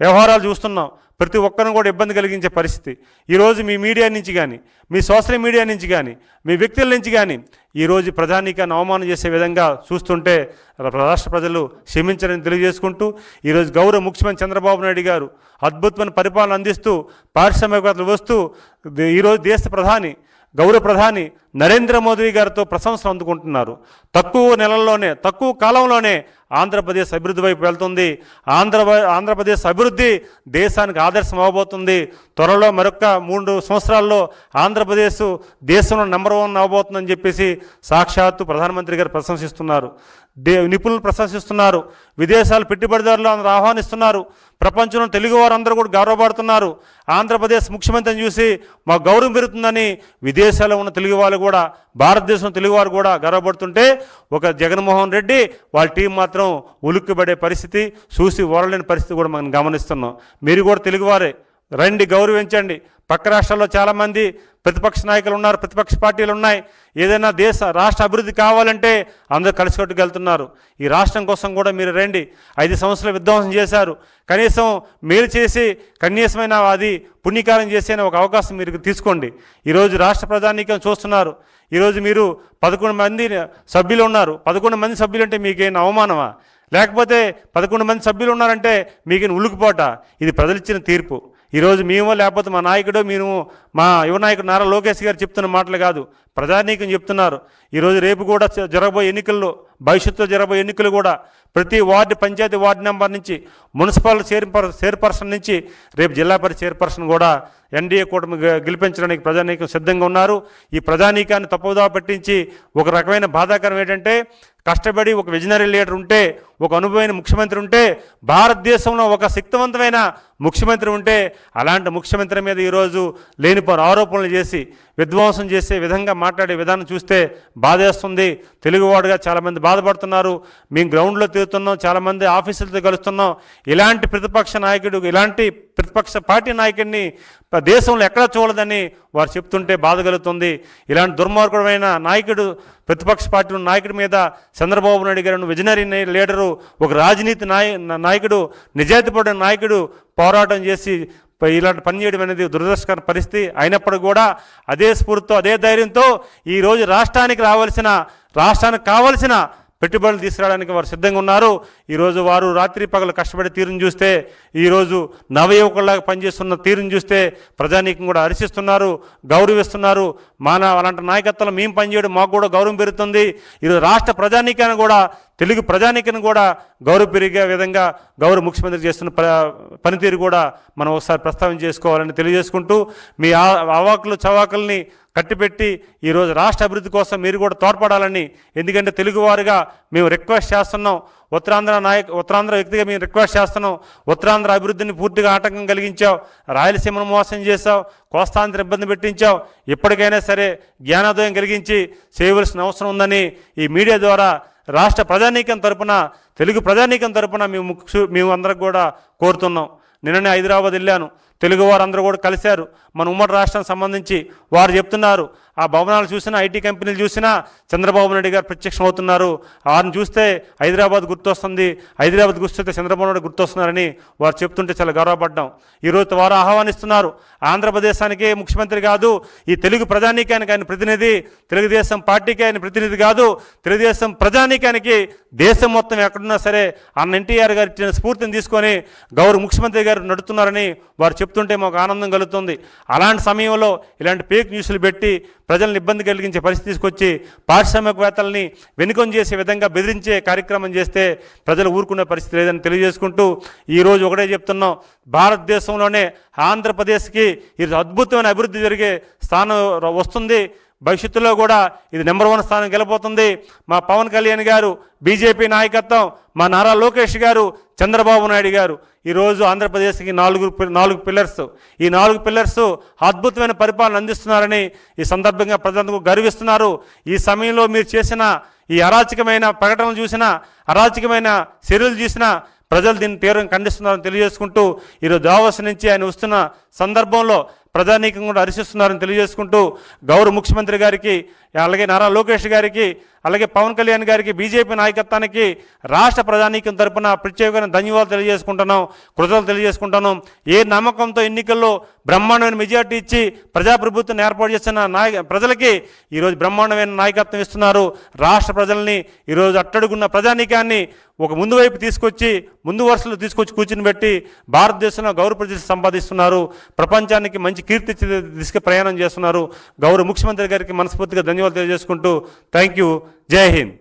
వ్యవహారాలు చూస్తున్నాం. ప్రతి ఒక్కరిని కూడా ఇబ్బంది కలిగించే పరిస్థితి. ఈరోజు మీ మీడియా నుంచి కానీ మీ సోషల్ మీడియా నుంచి కానీ మీ వ్యక్తుల నుంచి కానీ ఈరోజు ప్రధానికాన్ని అవమానం చేసే విధంగా చూస్తుంటే రాష్ట్ర ప్రజలు క్షమించరని తెలియజేసుకుంటూ ఈరోజు గౌరవ ముఖ్యమంత్రి చంద్రబాబు నాయుడు గారు అద్భుతమైన పరిపాలన అందిస్తూ పారిశ్రామికవేత్తలు వస్తూ ఈరోజు దేశ ప్రధాని గౌరవ ప్రధాని నరేంద్ర మోదీ గారితో ప్రశంసలు అందుకుంటున్నారు. తక్కువ నెలల్లోనే తక్కువ కాలంలోనే ఆంధ్రప్రదేశ్ అభివృద్ధి వైపు వెళ్తుంది. ఆంధ్ర ఆంధ్రప్రదేశ్ అభివృద్ధి దేశానికి ఆదర్శం అవ్వబోతుంది త్వరలో మరొక మూడు సంవత్సరాల్లో ఆంధ్రప్రదేశ్ దేశంలో నెంబర్ వన్ అవ్వబోతుందని చెప్పేసి సాక్షాత్తు ప్రధానమంత్రి గారు ప్రశంసిస్తున్నారు. దే నిపుణులు ప్రశంసిస్తున్నారు. విదేశాలు పెట్టుబడిదారులు అందరూ ఆహ్వానిస్తున్నారు. ప్రపంచంలో తెలుగు వారందరూ కూడా గౌరవపడుతున్నారు. ఆంధ్రప్రదేశ్ ముఖ్యమంత్రిని చూసి మా గౌరవం పెరుగుతుందని విదేశాల్లో ఉన్న తెలుగు వాళ్ళు కూడా భారతదేశం తెలుగువారు కూడా గర్వపడుతుంటే ఒక జగన్మోహన్ రెడ్డి వాళ్ళ టీం మాత్రం ఉలిక్కిపడే పరిస్థితి చూసి ఓరలేని పరిస్థితి కూడా మనం గమనిస్తున్నాం. మీరు కూడా తెలుగువారే. రండి గౌరవించండి. పక్క రాష్ట్రాల్లో చాలామంది ప్రతిపక్ష నాయకులు ఉన్నారు ప్రతిపక్ష పార్టీలు ఉన్నాయి. ఏదైనా దేశ రాష్ట్ర అభివృద్ధి కావాలంటే అందరూ కలిసికట్టుకు వెళ్తున్నారు. ఈ రాష్ట్రం కోసం కూడా మీరు రండి. ఐదు సంవత్సరాలు విధ్వంసం చేశారు. కనీసం మేలు చేసి కనీసమైన అది పుణ్యకారం చేసే ఒక అవకాశం మీరు తీసుకోండి. ఈరోజు రాష్ట్ర ప్రధానికం చూస్తున్నారు. ఈరోజు మీరు పదకొండు మంది సభ్యులు ఉన్నారు. పదకొండు మంది సభ్యులు అంటే మీకేం అవమానమా? లేకపోతే పదకొండు మంది సభ్యులు ఉన్నారంటే మీకేం ఉలుకుపోట? ఇది ప్రజలు ఇచ్చిన తీర్పు. ఈరోజు మేము లేకపోతే మా నాయకుడు మేము మా యువ నాయకుడు నారా లోకేష్ గారు చెప్తున్న మాటలు కాదు. ప్రజానీకం చెప్తున్నారు. ఈరోజు రేపు కూడా జరగబోయే ఎన్నికల్లో భవిష్యత్తులో జరగబోయే ఎన్నికలు కూడా ప్రతి వార్డు పంచాయతీ వార్డు నెంబర్ నుంచి మున్సిపల్ చైర్పర్ చైర్పర్సన్ నుంచి రేపు జిల్లా పరిషత్ చైర్పర్సన్ కూడా ఎన్డీఏ కూటమి గెలిపించడానికి ప్రజానీకం సిద్ధంగా ఉన్నారు. ఈ ప్రజానీకాన్ని తప్పుదా పట్టించి ఒక రకమైన బాధాకరం ఏంటంటే కష్టపడి ఒక విజనరీ లీడర్ ఉంటే ఒక అనుభవమైన ముఖ్యమంత్రి ఉంటే భారతదేశంలో ఒక శక్తివంతమైన ముఖ్యమంత్రి ఉంటే అలాంటి ముఖ్యమంత్రి మీద ఈరోజు లేనిపోని ఆరోపణలు చేసి విధ్వంసం చేసే విధంగా మాట్లాడే విధానం చూస్తే బాధేస్తుంది. తెలుగువాడుగా చాలామంది బాధపడుతున్నారు. మేము గ్రౌండ్లో తిరుగుతున్నాం చాలామంది ఆఫీసులతో కలుస్తున్నాం. ఇలాంటి ప్రతిపక్ష నాయకుడు ఇలాంటి ప్రతిపక్ష పార్టీ నాయకుడిని దేశంలో ఎక్కడ చూడదని వారు చెప్తుంటే బాధ కలుగుతుంది. ఇలాంటి దుర్మార్గుడమైన నాయకుడు ప్రతిపక్ష పార్టీ నాయకుడి మీద చంద్రబాబు నాయుడు గారు విజనరీ లీడరు ఒక రాజనీతి నాయ నాయకుడు నిజాయితీపడిన నాయకుడు పోరాటం చేసి ఇలాంటి పని చేయడం అనేది దురదృష్టకర పరిస్థితి అయినప్పుడు కూడా అదే స్ఫూర్తితో అదే ధైర్యంతో ఈరోజు రాష్ట్రానికి రావాల్సిన రాష్ట్రానికి కావలసిన పెట్టుబడులు తీసుకురావడానికి వారు సిద్ధంగా ఉన్నారు. ఈరోజు వారు రాత్రి పగలు కష్టపడే తీరును చూస్తే ఈరోజు నవయువకుల్లాగా పనిచేస్తున్న తీరును చూస్తే ప్రజానీకం కూడా హర్షిస్తున్నారు గౌరవిస్తున్నారు. మన అలాంటి నాయకత్వంలో మేము పనిచేయడం మాకు కూడా గౌరవం పెరుగుతుంది. ఈరోజు రాష్ట్ర ప్రజానీకాన్ని కూడా తెలుగు ప్రజానీకను కూడా గౌరవ పెరిగే విధంగా గౌరవ ముఖ్యమంత్రి చేస్తున్న ప పనితీరు కూడా మనం ఒకసారి ప్రస్తావన చేసుకోవాలని తెలియజేసుకుంటూ మీ ఆ- అవాకులు చవాకుల్ని కట్టిపెట్టి ఈరోజు రాష్ట్ర అభివృద్ధి కోసం మీరు కూడా తోడ్పడాలని ఎందుకంటే తెలుగువారుగా మేము రిక్వెస్ట్ చేస్తున్నాం. ఉత్తరాంధ్ర నాయక ఉత్తరాంధ్ర వ్యక్తిగా మేము రిక్వెస్ట్ చేస్తున్నాం. ఉత్తరాంధ్ర అభివృద్ధిని పూర్తిగా ఆటంకం కలిగించావు. రాయలసీమను మోసం చేశావు. కోస్తాంధ్ర ఇబ్బంది పెట్టించావు. ఇప్పటికైనా సరే జ్ఞానోదయం కలిగించి చేయవలసిన అవసరం ఉందని ఈ మీడియా ద్వారా రాష్ట్ర ప్రజానీకం తరపున తెలుగు ప్రజానీకం తరపున మేము మేము అందరికి కూడా కోరుతున్నాం. నిన్ననే హైదరాబాద్ వెళ్ళాను. తెలుగు వారందరూ కూడా కలిశారు. మన ఉమ్మడి రాష్ట్రానికి సంబంధించి వారు చెప్తున్నారు. ఆ భవనాలు చూసినా ఐటీ కంపెనీలు చూసినా చంద్రబాబు నాయుడు గారు ప్రత్యక్షం అవుతున్నారు వారిని చూస్తే హైదరాబాద్ గుర్తొస్తుంది. హైదరాబాద్ గుర్తొస్తే చంద్రబాబు నాయుడు గుర్తొస్తున్నారని వారు చెప్తుంటే చాలా గౌరవపడ్డాం. ఈరోజు వారు ఆహ్వానిస్తున్నారు. ఆంధ్రప్రదేశానికి ముఖ్యమంత్రి కాదు ఈ తెలుగు ప్రజానీకానికి ఆయన ప్రతినిధి తెలుగుదేశం పార్టీకి ఆయన ప్రతినిధి కాదు తెలుగుదేశం ప్రజానీకానికి దేశం మొత్తం ఎక్కడున్నా సరే అన్న ఎన్టీఆర్ గారు ఇచ్చిన స్ఫూర్తిని తీసుకొని గౌరవ ముఖ్యమంత్రి గారు నడుతున్నారని వారు చెప్తుంటే మాకు ఆనందం కలుగుతుంది. అలాంటి సమయంలో ఇలాంటి ఫేక్ న్యూస్లు పెట్టి ప్రజలను ఇబ్బంది కలిగించే పరిస్థితి తీసుకొచ్చి పారిశ్రామికవేత్తలని వెనుకొని చేసే విధంగా బెదిరించే కార్యక్రమం చేస్తే ప్రజలు ఊరుకునే పరిస్థితి లేదని తెలియజేసుకుంటూ ఈరోజు ఒకటే చెప్తున్నాం. భారతదేశంలోనే ఆంధ్రప్రదేశ్కి ఇది అద్భుతమైన అభివృద్ధి జరిగే స్థానం వస్తుంది. భవిష్యత్తులో కూడా ఇది నెంబర్ వన్ స్థానం గెలిపోతుంది మా పవన్ కళ్యాణ్ గారు బీజేపీ నాయకత్వం మా నారా లోకేష్ గారు చంద్రబాబు నాయుడు గారు. ఈరోజు ఆంధ్రప్రదేశ్కి నాలుగు నాలుగు పిల్లర్స్. ఈ నాలుగు పిల్లర్స్ అద్భుతమైన పరిపాలన అందిస్తున్నారని ఈ సందర్భంగా ప్రజలందరూ గర్విస్తున్నారు. ఈ సమయంలో మీరు చేసిన ఈ అరాచకమైన ప్రకటనలు చూసిన అరాచకమైన చర్యలు చూసినా ప్రజలు దీన్ని తీవ్రంగా ఖండిస్తున్నారని తెలియజేసుకుంటూ ఈరోజు దావోస్ నుంచి ఆయన వస్తున్న సందర్భంలో ప్రజానీకం కూడా హర్షిస్తున్నారని తెలియజేసుకుంటూ గౌరవ ముఖ్యమంత్రి గారికి అలాగే నారా లోకేష్ గారికి అలాగే పవన్ కళ్యాణ్ గారికి బీజేపీ నాయకత్వానికి రాష్ట్ర ప్రజానీకం తరపున ప్రత్యేకమైన ధన్యవాదాలు తెలియజేసుకుంటున్నాం కృతజ్ఞతలు తెలియజేసుకుంటున్నాం. ఏ నమ్మకంతో ఎన్నికల్లో బ్రహ్మాండమైన మెజార్టీ ఇచ్చి ప్రజాప్రభుత్వం ఏర్పాటు చేస్తున్న నాయక ప్రజలకి ఈరోజు బ్రహ్మాండమైన నాయకత్వం ఇస్తున్నారు. రాష్ట్ర ప్రజల్ని ఈరోజు అట్టడుగున్న ప్రజానీకాన్ని ఒక ముందు వైపు తీసుకొచ్చి ముందు వరుసలో తీసుకొచ్చి కూర్చుని పెట్టి భారతదేశంలో గౌరవ ప్రతిష్ట సంపాదిస్తున్నారు. ప్రపంచానికి మంచి కీర్తి దిశగా ప్రయాణం చేస్తున్నారు. గౌరవ ముఖ్యమంత్రి గారికి మనస్ఫూర్తిగా ధన్యవాదాలు తెలియజేసుకుంటూ థ్యాంక్ యూ. జై హింద్.